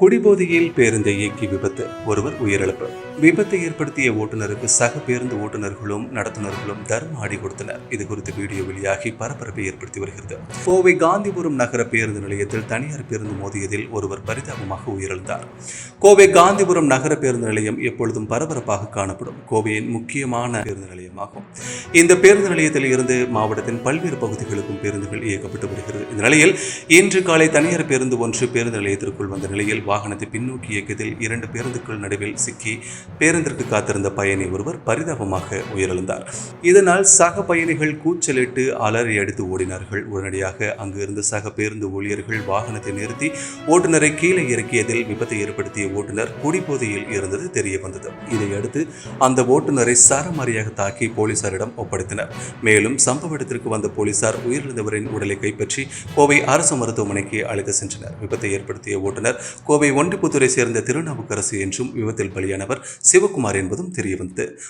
குடிபோதையில் பேருந்தை இயக்கி விபத்து ஒருவர் உயிரிழப்பு. விபத்தை ஏற்படுத்திய ஓட்டுநருக்கு சக பேருந்து ஓட்டுநர்களும் நடத்துனர்களும் தர்ம அடி கொடுத்தனர். இது குறித்து வீடியோ வெளியாகி பரபரப்பை ஏற்படுத்தி வருகிறது. கோவை காந்திபுரம் நகர பேருந்து நிலையத்தில் தனியார் பேருந்து மோதியதில் ஒருவர் பரிதாபமாக உயிரிழந்தார். கோவை காந்திபுரம் நகர பேருந்து நிலையம் எப்பொழுதும் பரபரப்பாக காணப்படும். கோவையின் முக்கியமான பேருந்து நிலையமாகும். இந்த பேருந்து நிலையத்தில் இருந்து மாவட்டத்தின் பல்வேறு பகுதிகளுக்கும் பேருந்துகள் இயக்கப்பட்டு வருகிறது. இந்த நிலையில் இன்று காலை தனியார் பேருந்து ஒன்று பேருந்து நிலையத்திற்குள் வந்த நிலையில் வாகனத்தை பின்னோக்கி இயக்கத்தில் இரண்டு பேருந்துகள் நடுவில் சிக்கி பேருந்திற்கு காத்திருந்த பயணி ஒருவர் பரிதாபமாக உயிரிழந்தார். இதனால் சக பயணிகள் கூச்சலிட்டு அலறி அடித்து ஓடினார்கள். உடனடியாக அங்கு இருந்த சக பேருந்து ஊழியர்கள் வாகனத்தை நிறுத்தி ஓட்டுநரை கீழே இறக்கியதில் விபத்தை ஏற்படுத்திய ஓட்டுநர் குடிபோதையில் இருந்தது தெரிய வந்தது. இதையடுத்து அந்த ஓட்டுநரை சரமாரியாக தாக்கி போலீசாரிடம் ஒப்படைத்தனர். மேலும் சம்பவ இடத்திற்கு வந்த போலீசார் உயிரிழந்தவரின் உடலை கைப்பற்றி கோவை அரசு மருத்துவமனைக்கு அழைத்து சென்றனர். விபத்தை ஏற்படுத்திய ஓட்டுநர் கோவை ஒண்டிப்புத்துறை சேர்ந்த திருநாவுக்கரசு என்றும் விபத்தில் பலியானவர் சிவகுமார் என்பதும் தெரியவந்தது.